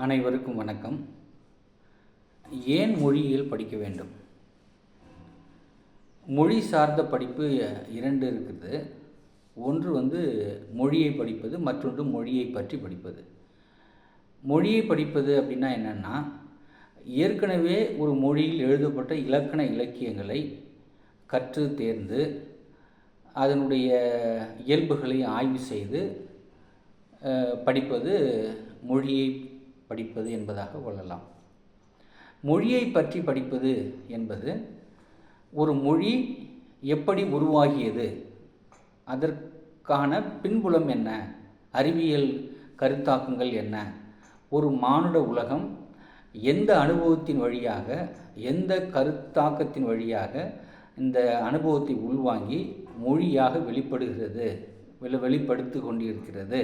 அனைவருக்கும் வணக்கம். ஏன் மொழியியல் படிக்க வேண்டும்? மொழி சார்ந்த படிப்பு இரண்டு இருக்குது. ஒன்று வந்து மொழியை படிப்பது மற்றொன்று மொழியை பற்றி படிப்பது. மொழியை படிப்பது அப்படின்னா என்னென்னா ஏற்கனவே ஒரு மொழியில் எழுதப்பட்ட இலக்கண இலக்கியங்களை கற்று தேர்ந்து அதனுடைய இயல்புகளை ஆய்வு செய்து படிப்பது மொழியை படிப்பது என்பதாக கொள்ளலாம். மொழியை பற்றி படிப்பது என்பது ஒரு மொழி எப்படி உருவாகியது? அதற்கான பின்புலம் என்ன? அறிவியல் கருத்தாக்கங்கள் என்ன? ஒரு மானுட உலகம் எந்த அனுபவத்தின் வழியாக எந்த கருத்தாக்கத்தின் வழியாக இந்த அனுபவத்தை உள்வாங்கி மொழியாக வெளிப்படுகிறது? வெளிப்படுத்தி கொண்டிருக்கிறது.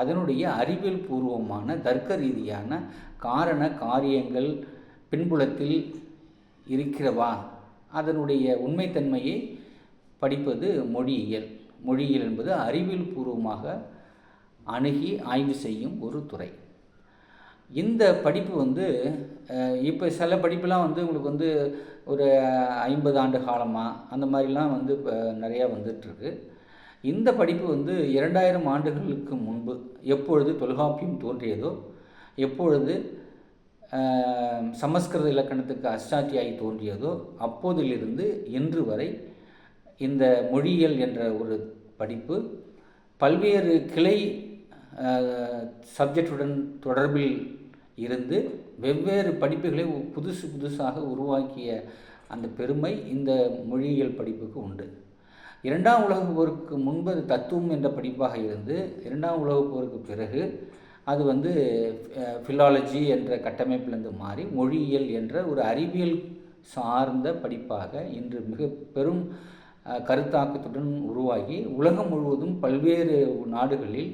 அதனுடைய அறிவியல் பூர்வமான தர்க்க ரீதியான காரண காரியங்கள் பின்புலத்தில் இருக்கிறவா? அதனுடைய உண்மைத்தன்மையை படிப்பது மொழியியல். மொழியியல் என்பது அறிவியல் பூர்வமாக அணுகி ஆய்வு செய்யும் ஒரு துறை. இந்த படிப்பு வந்து இப்போ சில படிப்புலாம் வந்து உங்களுக்கு வந்து ஒரு ஐம்பது ஆண்டு காலமாக அந்த மாதிரிலாம் வந்து இப்போ நிறையா வந்துட்டுருக்கு. இந்த படிப்பு வந்து இரண்டாயிரம் ஆண்டுகளுக்கு முன்பு எப்பொழுது தொல்காப்பியம் தோன்றியதோ எப்பொழுது சமஸ்கிருத இலக்கணத்துக்கு அஷ்டாத்தியாயி தோன்றியதோ அப்போதிலிருந்து இன்று வரை இந்த மொழியியல் என்ற ஒரு படிப்பு பல்வேறு கிளை சப்ஜெக்டுடன் தொடர்பில் இருந்து வெவ்வேறு படிப்புகளை புதுசு புதுசாக உருவாக்கிய அந்த பெருமை இந்த மொழியியல் படிப்புக்கு உண்டு. இரண்டாம் உலகப் போருக்கு முன்பு அது தத்துவம் என்ற படிப்பாக இருந்து இரண்டாம் உலகப் போருக்கு பிறகு அது வந்து ஃபிலாலஜி என்ற கட்டமைப்பிலிருந்து மாறி மொழியியல் என்ற ஒரு அறிவியல் சார்ந்த படிப்பாக இன்று மிக பெரும் கருத்தாக்கத்துடன் உருவாகி உலகம் முழுவதும் பல்வேறு நாடுகளில்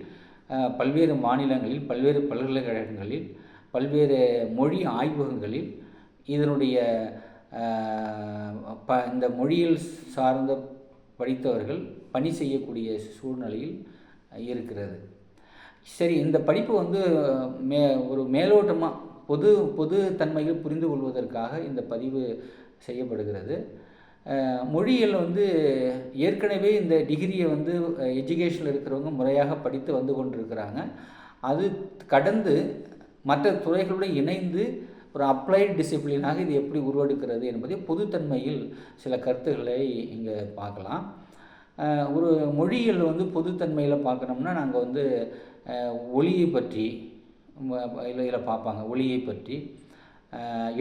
பல்வேறு மாநிலங்களில் பல்வேறு பல்கலைக்கழகங்களில் பல்வேறு மொழி ஆய்வகங்களில் இதனுடைய ப இந்த மொழியியல் சார்ந்த படித்தவர்கள் பணி செய்யக்கூடிய சூழ்நிலையில் இருக்கிறது. சரி இந்த படிப்பு வந்து மே ஒரு மேலோட்டமாக பொது பொது தன்மையில் புரிந்து கொள்வதற்காக இந்த பதிவு செய்யப்படுகிறது. மொழியில் வந்து ஏற்கனவே இந்த டிகிரியை வந்து எஜுகேஷனில் இருக்கிறவங்க முறையாக படித்து வந்து கொண்டிருக்கிறாங்க. அது கடந்து மற்ற துறைகளுடன் இணைந்து ஒரு அப்ளைட் டிசிப்ளினாக இது எப்படி உருவெடுக்கிறது என்பதை பொதுத்தன்மையில் சில கருத்துக்களை இங்கே பார்க்கலாம். ஒரு மொழியில் வந்து பொதுத்தன்மையில் பார்க்கணும்னா நாங்கள் வந்து ஒளியை ஒலியை பற்றி இதில் இதில் பார்ப்பாங்க. ஒலியை பற்றி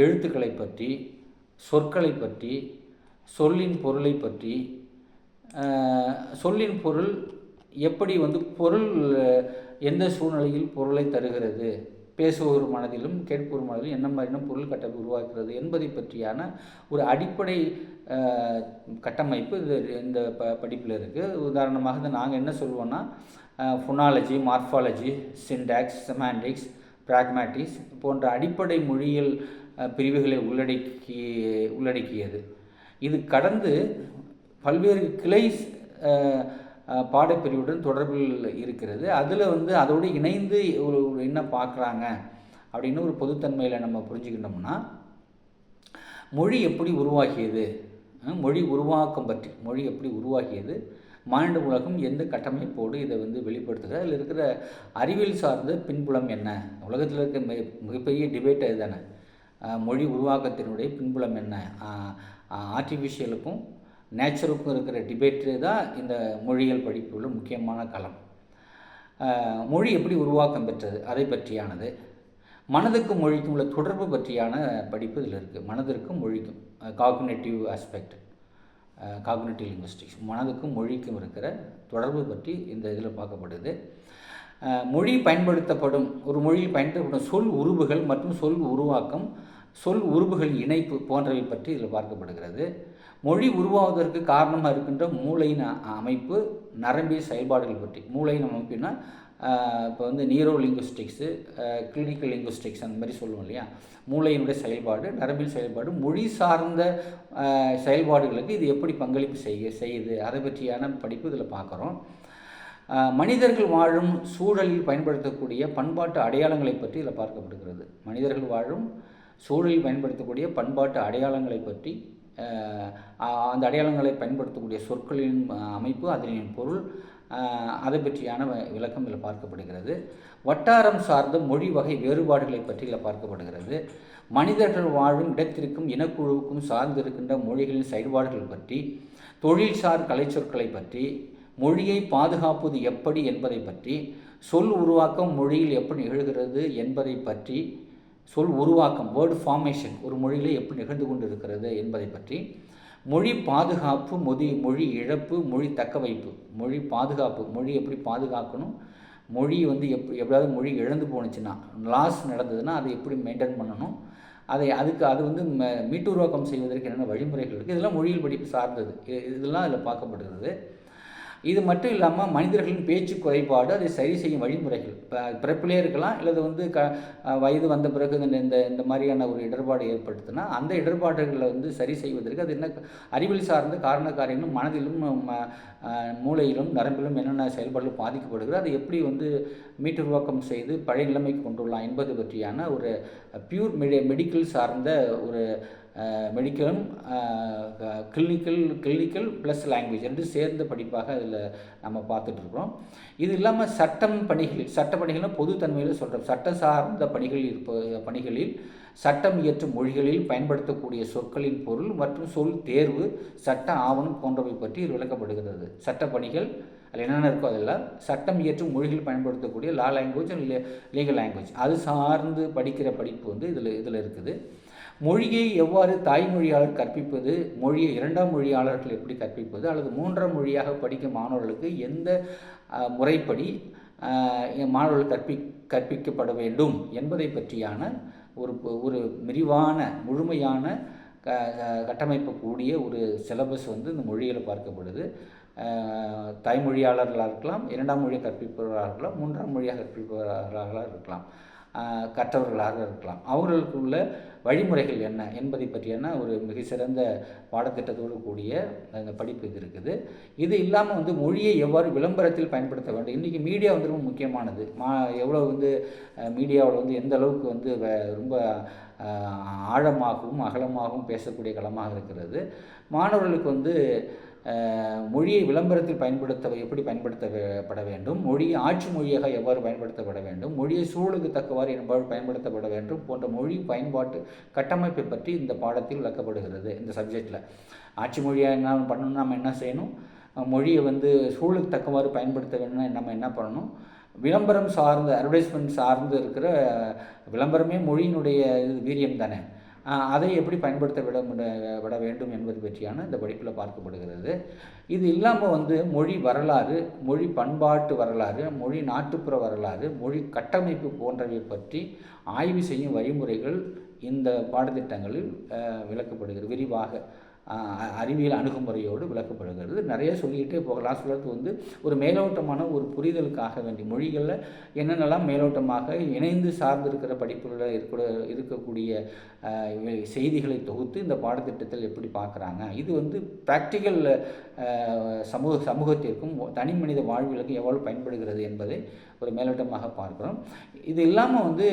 எழுத்துக்களை பற்றி சொற்களை பற்றி சொல்லின் பொருளை பற்றி சொல்லின் பொருள் எப்படி வந்து பொருள் எந்த சூழ்நிலையில் பொருளை தருகிறது பேசுவோர் மனதிலும் கேட்போர் மனதிலும் என்ன மாதிரியான பொருள் கட்டமைப்பு உருவாக்குறது என்பதை பற்றியான ஒரு அடிப்படை கட்டமைப்பு இது இந்த ப படிப்பில் இருக்குது உதாரணமாக இந்த நாங்கள் என்ன சொல்லுவோன்னா phonology morphology syntax semantics pragmatics போன்ற அடிப்படை மொழியியல் பிரிவுகளை உள்ளடக்கி உள்ளடக்கியது. இது கடந்து பல்வேறு கிளை பாடப்பிரிவுடன் தொடர்பில் இருக்கிறது. அதில் வந்து அதோடு இணைந்து ஒரு என்ன பார்க்குறாங்க அப்படின்னு ஒரு பொதுத்தன்மையில் நம்ம புரிஞ்சுக்கிட்டோம்னா மொழி எப்படி உருவாகியது? மொழி உருவாக்கம் பற்றி மொழி எப்படி உருவாகியது? மாநில உலகம் எந்த கட்டமைப்போடு இதை வந்து வெளிப்படுத்துகிறது அதில் இருக்கிற அறிவியல் சார்ந்த பின்புலம் என்ன? உலகத்தில் இருக்க மிக மிகப்பெரிய டிபேட் இதுதானே மொழி உருவாக்கத்தினுடைய பின்புலம் என்ன? ஆர்டிஃபிஷியலுக்கும் நேச்சருக்கும் இருக்கிற டிபேட்டு தான் இந்த மொழியியல் படிப்புள்ள முக்கியமான களம். மொழி எப்படி உருவாக்கம் பெற்றது அதை பற்றியானது மனதுக்கும் மொழிக்கும் உள்ள தொடர்பு பற்றியான படிப்பு இதில் இருக்குது மனதிற்கும் மொழிக்கும் காக்னேட்டிவ் ஆஸ்பெக்ட் காக்னேட்டிவ் லிங்குஸ்டிக்ஸ் மனதுக்கும் மொழிக்கும் இருக்கிற தொடர்பு பற்றி இந்த இதில் பார்க்கப்படுது. மொழி பயன்படுத்தப்படும் ஒரு மொழியில் பயன்படுத்தப்படும் சொல் உருவுகள் மற்றும் சொல் உருவாக்கம் சொல் உருவுகள் இணைப்பு போன்றவை பற்றி இதில் பார்க்கப்படுகிறது. மொழி உருவாவதற்கு காரணமாக இருக்கின்ற மூளையின் அமைப்பு நரம்பிய செயல்பாடுகள் பற்றி. மூளையின் அமைப்புனா இப்போ வந்து நியூரோ லிங்குஸ்டிக்ஸு கிளினிக்கல் லிங்குஸ்டிக்ஸ் அந்த மாதிரி சொல்லுவோம் இல்லையா? மூளையினுடைய செயல்பாடு நரம்பியல் செயல்பாடு மொழி சார்ந்த செயல்பாடுகளுக்கு இது எப்படி பங்களிப்பு செய்ய செய்யுது? அதை பற்றியான படிப்பு இதில் பார்க்குறோம். மனிதர்கள் வாழும் சூழலில் பயன்படுத்தக்கூடிய பண்பாட்டு அடையாளங்களை பற்றி இதில் பார்க்கப்படுகிறது. மனிதர்கள் வாழும் சூழலில் பயன்படுத்தக்கூடிய பண்பாட்டு அடையாளங்களை பற்றி அந்த அடையாளங்களை பயன்படுத்தக்கூடிய சொற்களின் அமைப்பு அதனின் பொருள் அதை பற்றியான வ- விளக்கம் இதில் பார்க்கப்படுகிறது. வட்டாரம் சார்ந்த மொழி வகை வேறுபாடுகளை பற்றி இதில் பார்க்கப்படுகிறது. மனிதர்கள் வாழும் இடத்திற்கும் இனக்குழுவுக்கும் சார்ந்து இருக்கின்ற மொழிகளின் செயல்பாடுகள் பற்றி தொழில்சார் கலைச்சொற்களை பற்றி மொழியை பாதுகாப்பது எப்படி என்பதை பற்றி சொல் உருவாக்கம் மொழியில் எப்படி நிகழ்கிறது என்பதை பற்றி சொல் உருவாக்கம் வேர்டு ஃபார்மேஷன் ஒரு மொழியில் எப்படி நிகழ்ந்து கொண்டு இருக்கிறது என்பதை பற்றி மொழி பாதுகாப்பு மொழி மொழி இழப்பு மொழி தக்கவைப்பு மொழி பாதுகாப்பு மொழி எப்படி பாதுகாக்கணும்? மொழி வந்து எப் எப்படியாவது மொழி இழந்து போணுச்சுன்னா லாஸ் நடந்ததுன்னா அதை எப்படி மெயின்டைன் பண்ணணும்? அதை அதுக்கு அது வந்து ம- மீட்டுருவாக்கம் செய்வதற்கு என்னென்ன வழிமுறைகள் இருக்குது இதெல்லாம் மொழியில் படிப்பு சார்ந்தது. இதெல்லாம் அதில் பார்க்கப்படுகிறது. இது மட்டும் இல்லாமல் மனிதர்களின் பேச்சு குறைபாடு அதை சரி செய்யும் வழிமுறைகள். இப்போ பிறப்பிலே இருக்கலாம் இல்லது வந்து க வயது வந்த பிறகு இந்த இந்த மாதிரியான ஒரு இடர்பாடு ஏற்படுத்தினா அந்த இடர்பாடுகளை வந்து சரி செய்வதற்கு அது என்ன அறிவியல் சார்ந்த காரண காரியங்களும் மனதிலும் மூளையிலும் நரம்பிலும் என்னென்ன செயல்பாடுகள் பாதிக்கப்படுகிறது அதை எப்படி வந்து மீட்டுருவாக்கம் செய்து பழைய நிலைமைக்கு கொண்டு வரலாம் என்பது பற்றியான ஒரு பியூர் மெடி மெடிக்கல் சார்ந்த ஒரு மெடிக்கலும் கிளினிக்கல் கிளினிக்கல் ப்ளஸ் லாங்குவேஜ் ரெண்டு சேர்ந்த படிப்பாக இதில் நம்ம பார்த்துட்டு இருக்கிறோம். இது இல்லாமல் சட்டம் பணிகளில் சட்ட பணிகள்னா பொதுத்தன்மையில் சொல்கிறோம் சட்ட சார்ந்த பணிகள் இருப்ப பணிகளில் சட்டம் இயற்றும் மொழிகளில் பயன்படுத்தக்கூடிய சொற்களின் பொருள் மற்றும் சொல் தேர்வு சட்ட ஆவணம் போன்றவை பற்றி இது விளக்கப்படுகிறது சட்ட பணிகள் அதில் என்னென்ன இருக்கோ அதெல்லாம் சட்டம் இயற்றும் மொழிகள் பயன்படுத்தக்கூடிய லா லாங்குவேஜ் லீகல் லாங்குவேஜ் அது சார்ந்து படிக்கிற படிப்பு வந்து இதில் இதில் இருக்குது. மொழியை எவ்வாறு தாய்மொழியாளர் கற்பிப்பது மொழியை இரண்டாம் மொழியாளர்கள் எப்படி கற்பிப்பது அல்லது மூன்றாம் மொழியாக படிக்கும் மாணவர்களுக்கு எந்த முறைப்படி மாணவர்கள் கற்பி கற்பிக்கப்பட வேண்டும் என்பதை பற்றியான ஒரு ஒரு விரிவான முழுமையான க கட்டமைப்பு கூடிய ஒரு சிலபஸ் வந்து இந்த மொழியில் பார்க்கப்படுது. தாய்மொழியாளர்களாக இருக்கலாம் இரண்டாம் மொழியை கற்பிப்பவர்களாக இருக்கலாம் மூன்றாம் மொழியாக கற்பிப்பவர்களாக இருக்கலாம். கற்றவர்களாக இருக்கலாம். அவர்களுக்கு உள்ள வழிமுறைகள் என்ன என்பதை பற்றியான ஒரு மிக சிறந்த பாடத்திட்டத்தோடு கூடிய அந்த படிப்பு இது இருக்குது. இது இல்லாமல் வந்து மொழியை எவ்வாறு விளம்பரத்தில் பயன்படுத்த வேண்டும்? இன்றைக்கி மீடியா வந்து ரொம்ப முக்கியமானது. மா எவ்வளோ வந்து மீடியாவில் வந்து எந்த அளவுக்கு வந்து ரொம்ப ஆழமாகவும் அகலமாகவும் பேசக்கூடிய களமாக இருக்கிறது. மாணவர்களுக்கு வந்து மொழியை விளம்பரத்தில் பயன்படுத்த எப்படி பயன்படுத்தப்பட வேண்டும்? மொழியை ஆட்சி மொழியாக எவ்வாறு பயன்படுத்தப்பட வேண்டும்? மொழியை சூழலுக்கு தக்கவாறு எவ்வாறு பயன்படுத்தப்பட வேண்டும்? போன்ற மொழி பயன்பாட்டு கட்டமைப்பை பற்றி இந்த பாடத்தில் விளக்கப்படுகிறது இந்த சப்ஜெக்டில். ஆட்சி மொழியாக என்ன பண்ணணும்? நம்ம என்ன செய்யணும்? மொழியை வந்து சூழலுக்கு தக்கவாறு பயன்படுத்த வேணும்னா நம்ம என்ன பண்ணணும்? விளம்பரம் சார்ந்த அட்வர்டைஸ்மெண்ட் சார்ந்து இருக்கிற விளம்பரமே மொழியினுடைய இது வீரியம் தானே? அதை எப்படி பயன்படுத்த விட விட வேண்டும் என்பது பற்றியான இந்த படிப்பில் பார்க்கப்படுகிறது. இது இல்லாமல் வந்து மொழி வரலாறு மொழி பண்பாட்டு வரலாறு மொழி நாட்டுப்புற வரலாறு மொழி கட்டமைப்பு போன்றவை பற்றி ஆய்வு செய்யும் வழிமுறைகள் இந்த பாடத்திட்டங்களில் விளக்கப்படுகிறது. விரிவாக அறிவியல் அணுகுமுறையோடு விளக்கப்படுகிறது. நிறைய சொல்லிக்கிட்டே போகலாம். சொல்கிறது வந்து ஒரு மேலோட்டமான ஒரு புரிதலுக்காக வேண்டிய மொழிகளில் என்னென்னலாம் மேலோட்டமாக இணைந்து சார்ந்திருக்கிற படிப்புகளில் இருக்க இருக்கக்கூடிய செய்திகளை தொகுத்து இந்த பாடத்திட்டத்தில் எப்படி பார்க்குறாங்க. இது வந்து ப்ராக்டிக்கல் சமூக சமூகத்திற்கும் தனி மனித வாழ்விலுக்கும் எவ்வளவு பயன்படுகிறது என்பதை ஒரு மேலோட்டமாக பார்க்குறோம். இது இல்லாமல் வந்து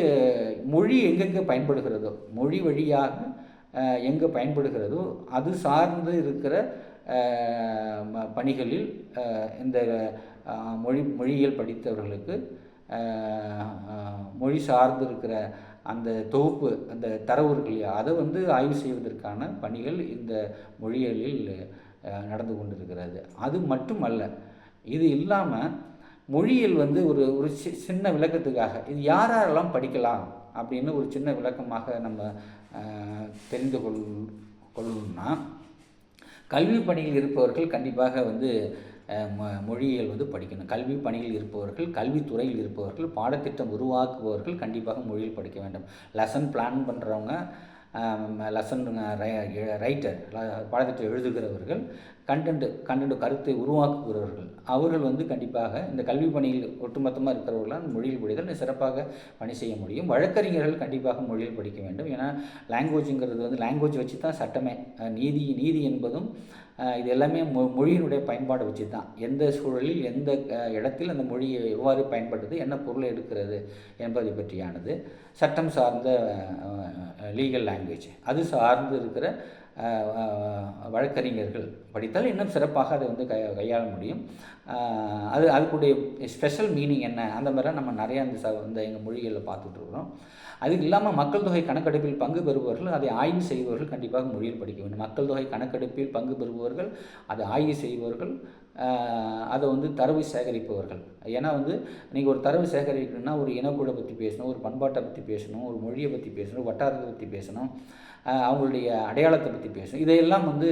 மொழி எங்கெங்கே பயன்படுகிறதோ மொழி வழியாக எங்கே பயன்படுகிறதோ அது சார்ந்து இருக்கிற பணிகளில் இந்த மொழி மொழியியல் படித்தவர்களுக்கு மொழி சார்ந்து இருக்கிற அந்த தொகுப்பு அந்த தரவு இருக்கு இல்லையா? அதை வந்து ஆய்வு செய்வதற்கான பணிகள் இந்த மொழியியலில் நடந்து கொண்டிருக்கிறது. அது மட்டுமல்ல இது இல்லாமல் மொழியியல் வந்து ஒரு ஒரு சின்ன விளக்கத்துக்காக இது யார் யாரெல்லாம் படிக்கலாம் அப்படின்னு ஒரு சின்ன விளக்கமாக நம்ம தெரிந்து கொள் கொள்ளணும்னா கல்வி பணியில் இருப்பவர்கள் கண்டிப்பாக வந்து மொ- மொழியியல் வந்து படிக்கணும். கல்வி பணியில் இருப்பவர்கள் கல்வித்துறையில் இருப்பவர்கள் பாடத்திட்டம் உருவாக்குபவர்கள் கண்டிப்பாக மொழியில் படிக்க வேண்டும். லெசன் பிளான் பண்ணுறவங்க லெசன் ரைட்டர் பாடத்திட்டம் எழுதுகிறவர்கள் கண்டென்ட் கண்டென்ட் கருத்தை உருவாக்குகிறவர்கள் அவர்கள் வந்து கண்டிப்பாக இந்த கல்வி பணியில் ஒட்டுமொத்தமாக இருக்கிறவர்களால் மொழியில் படித்தால் சிறப்பாக பணி செய்ய முடியும். வழக்கறிஞர்கள் கண்டிப்பாக மொழியில் படிக்க வேண்டும். ஏன்னா லாங்குவேஜுங்கிறது வந்து லாங்குவேஜ் வச்சு தான் சட்டமே நீதி நீதி என்பதும் இது எல்லாமே மொ மொழியினுடைய பயன்பாடு வச்சு தான் எந்த சூழலில் எந்த இடத்தில் அந்த மொழியை எவ்வாறு பயன்படுது என்ன பொருளை எடுக்கிறது என்பதை பற்றியானது சட்டம் சார்ந்த லீகல் லாங்குவேஜ் அது சார்ந்து இருக்கிற வழக்கறிஞர்கள் படித்தால் இன்னும் சிறப்பாக அதை வந்து கை கையாள முடியும். அது அதுக்குடைய ஸ்பெஷல் மீனிங் என்ன? அந்த மாதிரிலாம் நம்ம நிறையா இந்த ச இந்த எங்கள் மொழிகளில் பார்த்துட்டு இருக்கிறோம். அது இல்லாமல் மக்கள் தொகை கணக்கெடுப்பில் பங்கு பெறுபவர்கள் அதை ஆய்வு செய்பவர்கள் கண்டிப்பாக மொழியில் படிக்க வேண்டும். மக்கள் தொகை கணக்கெடுப்பில் பங்கு பெறுபவர்கள் அதை ஆய்வு செய்பவர்கள் அதை வந்து தரவு சேகரிப்பவர்கள். ஏன்னா வந்து நீங்கள் ஒரு தரவு சேகரிக்கணும்னா ஒரு இனக்குழு பற்றி பேசணும் ஒரு பண்பாட்டை பற்றி பேசணும் ஒரு மொழியை பற்றி பேசணும் வட்டாரத்தை பற்றி பேசணும் அவங்களுடைய அடையாளத்தை பற்றி பேசணும். இதையெல்லாம் வந்து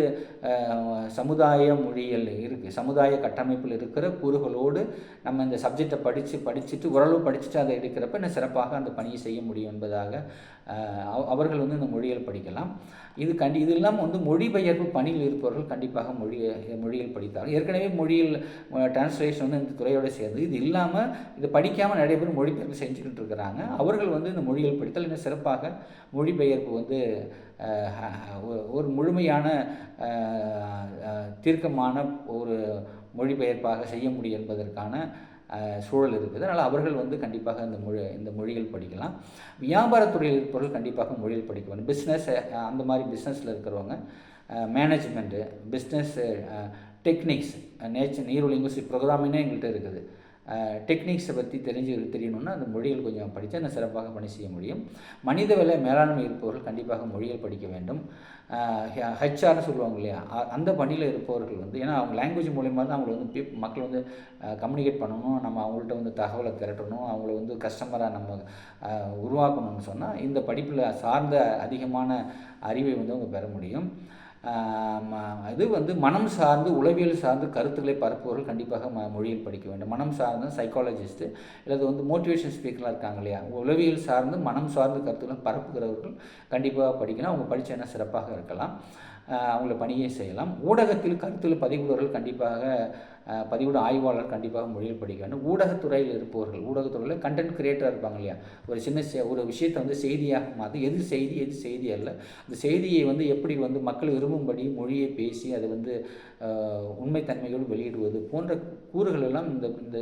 சமுதாய மொழியில் இருக்குது சமுதாய கட்டமைப்பில் இருக்கிற கூறுகளோடு நம்ம இந்த சப்ஜெக்டை படித்து படிச்சுட்டு ஓரளவு படிச்சுட்டு அதை எடுக்கிறப்ப இன்னும் சிறப்பாக அந்த பணியை செய்ய முடியும் என்பதாக அவர்கள் வந்து இந்த மொழியில் படிக்கலாம். இது கண்டி இது இல்லாமல் வந்து மொழிபெயர்ப்பு பணியில் இருப்பவர்கள் கண்டிப்பாக மொழி மொழியில் படித்தார்கள். ஏற்கனவே மொழியில் டிரான்ஸ்லேஷன் வந்து இந்த துறையோடு சேர்ந்து இது இல்லாமல் இது படிக்காமல் நிறைய பேர் மொழிபெயர்ப்பு செஞ்சுக்கிட்டு இருக்கிறாங்க. அவர்கள் வந்து இந்த மொழிகள் படித்தால் இன்னும் சிறப்பாக? மொழிபெயர்ப்பு வந்து ஒரு- முழுமையான தீர்க்கமான ஒரு மொழிபெயர்ப்பாக செய்ய முடியும் என்பதற்கான சூழல் இருக்குது. அதனால் அவர்கள் வந்து கண்டிப்பாக இந்த மொழி இந்த மொழிகள் படிக்கலாம். வியாபாரத்துறையில் இருப்பவர்கள் கண்டிப்பாக மொழிகள் படிக்க வேண்டும். பிஸ்னஸ் அந்த மாதிரி பிஸ்னஸில் இருக்கிறவங்க management business techniques nature neuro linguistic ப்ரோக்ராமினே எங்கள்கிட்ட இருக்குது. டெக்னிக்ஸை பற்றி தெரிஞ்சு தெரியணும்னா அந்த மொழிகள் கொஞ்சம் படித்தா இன்னும் சிறப்பாக பணி செய்ய முடியும். மனித விலை மேலாண்மை இருப்பவர்கள் கண்டிப்பாக மொழிகள் படிக்க வேண்டும். ஹெச்ஆர்னு சொல்லுவாங்க இல்லையா? அந்த பணியில் இருப்பவர்கள் வந்து ஏன்னா அவங்க லாங்குவேஜ் மூலயமா தான் அவங்களை வந்து பீப் மக்கள் வந்து கம்யூனிகேட் பண்ணணும். நம்ம அவங்கள்ட்ட வந்து தகவலை திரட்டணும். அவங்கள வந்து கஸ்டமராக நம்ம உருவாக்கணும்னு சொன்னால் இந்த படிப்பில் சார்ந்த அதிகமான அறிவை வந்து அவங்க பெற முடியும். இது வந்து மனம் சார்ந்து உளவியல் சார்ந்து கருத்துக்களை பரப்புபவர்கள் கண்டிப்பாக ம மொழியில் படிக்க வேண்டும். மனம் சார்ந்த சைக்காலஜிஸ்ட்டு அல்லது வந்து மோட்டிவேஷன் ஸ்பீக்கர்லாம் இருக்காங்க இல்லையா? உளவியல் சார்ந்து மனம் சார்ந்த கருத்துக்களை பரப்புகிறவர்கள் கண்டிப்பாக படிக்கணும். அவங்க படித்தா சிறப்பாக இருக்கலாம். அவங்கள பணியை செய்யலாம். ஊடகத்தில் கருத்தில் பதிவுபவர்கள் கண்டிப்பாக பதிவுட பதிவிட ஆய்வாளர் கண்டிப்பாக மொழியில் படிக்க வேண்டும் ஊடகத்துறையில் இருப்பவர்கள் ஊடகத்துறையில் கண்டென்ட் கிரியேட்டர் இருப்பாங்க இல்லையா? ஒரு சின்ன ஒரு விஷயத்தை வந்து செய்தியாக மாற்றி எது செய்தி எது செய்தி அல்ல. அந்த செய்தியை வந்து எப்படி வந்து மக்கள் விரும்பும்படி மொழியை பேசி அதை வந்து உண்மைத்தன்மையோடு வெளியிடுவது போன்ற கூறுகள் எல்லாம் இந்த இந்த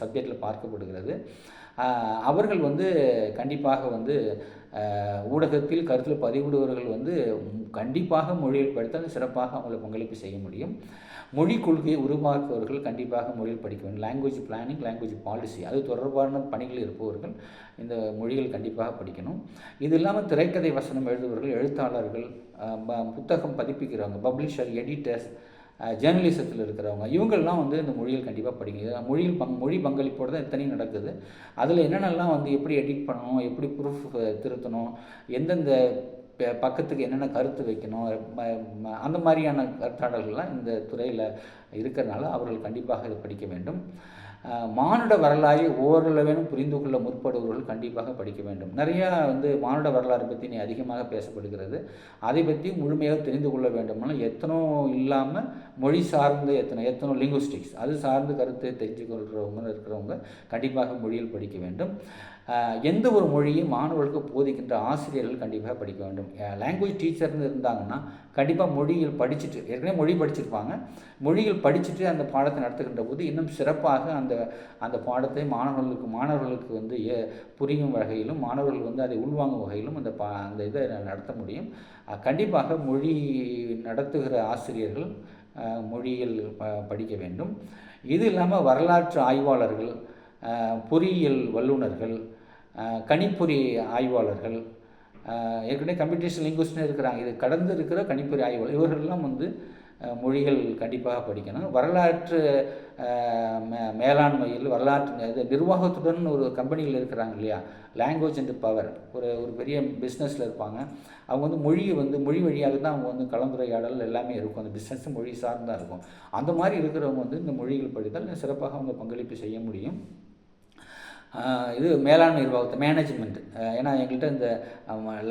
சப்ஜெக்டில் பார்க்கப்படுகிறது. அவர்கள் வந்து கண்டிப்பாக வந்து ஊடகத்தில் கருத்தில் பதிவிடுபவர்கள் வந்து கண்டிப்பாக மொழியில் படித்தால் சிறப்பாக அவங்களை பங்களிப்பு செய்ய முடியும். மொழி கொள்கையை உருவாக்குபவர்கள் கண்டிப்பாக மொழியில் படிக்க வேண்டும். லாங்குவேஜ் பிளானிங் லாங்குவேஜ் பாலிசி அது தொடர்பான பணிகள் இருப்பவர்கள் இந்த மொழிகள் கண்டிப்பாக படிக்கணும். இது இல்லாமல் திரைக்கதை வசனம் எழுதுபவர்கள் எழுத்தாளர்கள் ப- புத்தகம் பதிப்பிக்கிறவங்க பப்ளிஷர் எடிட்டர்ஸ் ஜேர்னலிசத்தில் இருக்கிறவங்க இவங்கள்லாம் வந்து இந்த மொழியில் கண்டிப்பாக படிங்க. மொழியில் பங் மொழி பங்களிப்போடு தான் இத்தனையும் நடக்குது. அதில் என்னென்னலாம் வந்து எப்படி எடிட் பண்ணணும் எப்படி ப்ரூஃப் திருத்தணும் எந்தெந்த பக்கத்துக்கு என்னென்ன கருத்து வைக்கணும் அந்த மாதிரியான கருத்தாடல்கள்லாம் இந்த துறையில் இருக்கிறனால அவர்கள் கண்டிப்பாக இதை படிக்க வேண்டும். மானுட வரலாறை ஓரளவேனும் புரிந்து கொள்ள முற்படுபவர்கள் கண்டிப்பாக படிக்க வேண்டும். நிறையா வந்து மானுட வரலாறு பற்றி நீ அதிகமாக பேசப்படுகிறது. அதை பற்றி முழுமையாக தெரிந்து கொள்ள வேண்டும்னா எத்தனோ இல்லாமல் மொழி சார்ந்து எத்தனை எத்தனோ லிங்குஸ்டிக்ஸ் அது சார்ந்த கருத்தை தெரிஞ்சு கொள்கிறவங்க இருக்கிறவங்க கண்டிப்பாக மொழியில் படிக்க வேண்டும். எந்த ஒரு மொழியும் மாணவர்களுக்கு போதிக்கின்ற ஆசிரியர்கள் கண்டிப்பாக படிக்க வேண்டும். லாங்குவேஜ் டீச்சர்னு இருந்தாங்கன்னா கண்டிப்பாக மொழியில் படிச்சுட்டு ஏற்கனவே மொழி படிச்சிருப்பாங்க. மொழியில் படிச்சுட்டு அந்த பாடத்தை நடத்துகின்ற போது இன்னும் சிறப்பாக அந்த அந்த பாடத்தை மாணவர்களுக்கு மாணவர்களுக்கு வந்து ஏ புரியும் வகையிலும் மாணவர்கள் வந்து அதை உள்வாங்கும் வகையிலும் அந்த பா அந்த இதை நடத்த முடியும். கண்டிப்பாக மொழி நடத்துகிற ஆசிரியர்கள் மொழியில் படிக்க வேண்டும். இது இல்லாமல் வரலாற்று ஆய்வாளர்கள் பொறியியல் வல்லுநர்கள் கணிப்பொறி ஆய்வாளர்கள் ஏற்கனவே கம்ப்யூட்டேஷன் லிங்குவிஸ்ட்னு இருக்கிறாங்க. இது கடந்து இருக்கிற கணிப்பொறி ஆய்வாளர். இவர்கள்லாம் வந்து மொழிகள் கண்டிப்பாக படிக்கணும். வரலாற்று மே- மேலாண்மையில் வரலாற்று இது நிர்வாகத்துடன் ஒரு கம்பெனியில் இருக்கிறாங்க இல்லையா? லாங்குவேஜ் அண்ட் பவர் ஒரு ஒரு பெரிய பிஸ்னஸில் இருப்பாங்க. அவங்க வந்து மொழியை வந்து மொழி வழியாக தான் அவங்க வந்து கலந்துரையாடல் எல்லாமே இருக்கும். அந்த பிஸ்னஸும் மொழி சார்ந்தான் இருக்கும். அந்த மாதிரி இருக்கிறவங்க வந்து இந்த மொழிகள் படித்தால் சிறப்பாக அவங்க பங்களிப்பு செய்ய முடியும். இது மேலாண்மை நிர்வாகத்தை மேனேஜ்மெண்ட் ஏன்னா எங்கள்கிட்ட இந்த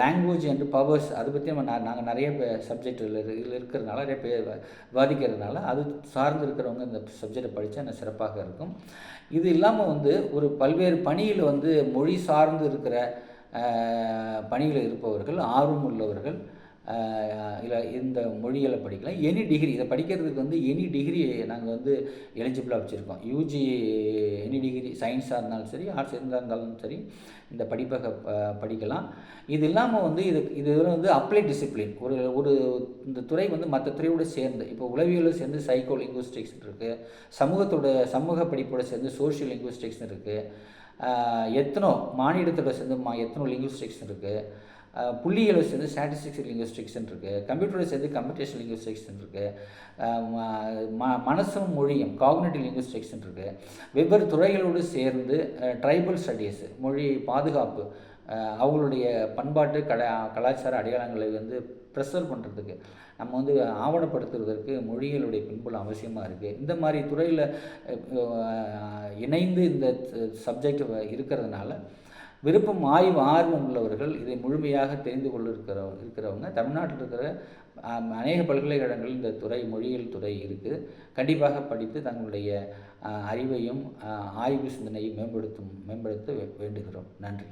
லாங்குவேஜ் அண்ட் பவர்ஸ் அதை பற்றி நம்ம நாங்கள் நிறைய சப்ஜெக்ட் இதில் இருக்கிறதுனால நிறைய பேர் விவாதிக்கிறதுனால அது சார்ந்து இருக்கிறவங்க இந்த சப்ஜெக்டை படித்தா இன்னும் சிறப்பாக இருக்கும். இது இல்லாமல் வந்து ஒரு பல்வேறு பணியில் வந்து மொழி சார்ந்து இருக்கிற பணியில் இருப்பவர்கள் ஆர்வம் உள்ளவர்கள் இல்லை இந்த மொழிகளை படிக்கலாம் எனி டிகிரி இதை படிக்கிறதுக்கு வந்து எனி டிகிரி நாங்கள் வந்து எலிஜிபிளாக வச்சுருக்கோம். யூஜி எனி டிகிரி சயின்ஸாக இருந்தாலும் சரி ஆர்ட்ஸ் இருந்தாலும் சரி இந்த படிப்பக ப- படிக்கலாம். இது இல்லாமல் வந்து இது இது வந்து அப்ளை டிசிப்ளின் ஒரு ஒரு இந்த துறை வந்து மற்ற துறையோடு சேர்ந்து இப்போ உளவியலோடு சேர்ந்து சைக்கோ லிங்குவிஸ்டிக்ஸ் இருக்குது சமூகத்தோட சமூக படிப்போட சேர்ந்து சோஷியல் லிங்குவிஸ்டிக்ஸ் இருக்குது எத்தனோ மாநிலத்தோட சேர்ந்து மா எத்தனோ லிங்குவிஸ்டிக்ஸ் இருக்குது புள்ளியியலை சேர்ந்து ஸ்டாட்டிஸ்டிக்ஸ் லிங்குவிஸ்டிக்ஸ் இருக்குது கம்ப்யூட்டரோட சேர்ந்து கம்ப்யூட்டேஷன் லிங்குவிஸ்டிக்ஸ் இருக்குது ம மனசும் மொழியும் காக்னேட்டிவ் லிங்குவிஸ்டிக்ஸ் இருக்குது வெவ்வேறு துறைகளோடு சேர்ந்து ட்ரைபல் ஸ்டடீஸ் மொழி பாதுகாப்பு அவங்களுடைய பண்பாட்டு கலா கலாச்சார அடையாளங்களை வந்து ப்ரெஷர் பண்ணுறதுக்கு நம்ம வந்து ஆவணப்படுத்துவதற்கு மொழிகளுடைய பின்புலம் அவசியமாக இருக்குது இந்த மாதிரி துறையில் இணைந்து இந்த சப்ஜெக்ட் இருக்கிறதுனால விருப்பம் ஆய்வு ஆர்வம் உள்ளவர்கள் இதை முழுமையாக தெரிந்து கொள்ளிருக்கிறவ இருக்கிறவங்க. தமிழ்நாட்டில் இருக்கிற அநேக பல்கலைக்கழகங்களில் இந்த துறை மொழியியல் துறை இருக்குது கண்டிப்பாக படித்து தங்களுடைய அறிவையும் ஆய்வு சிந்தனையும் மேம்படுத்தும் மேம்படுத்த வேண்டுகிறோம். நன்றி.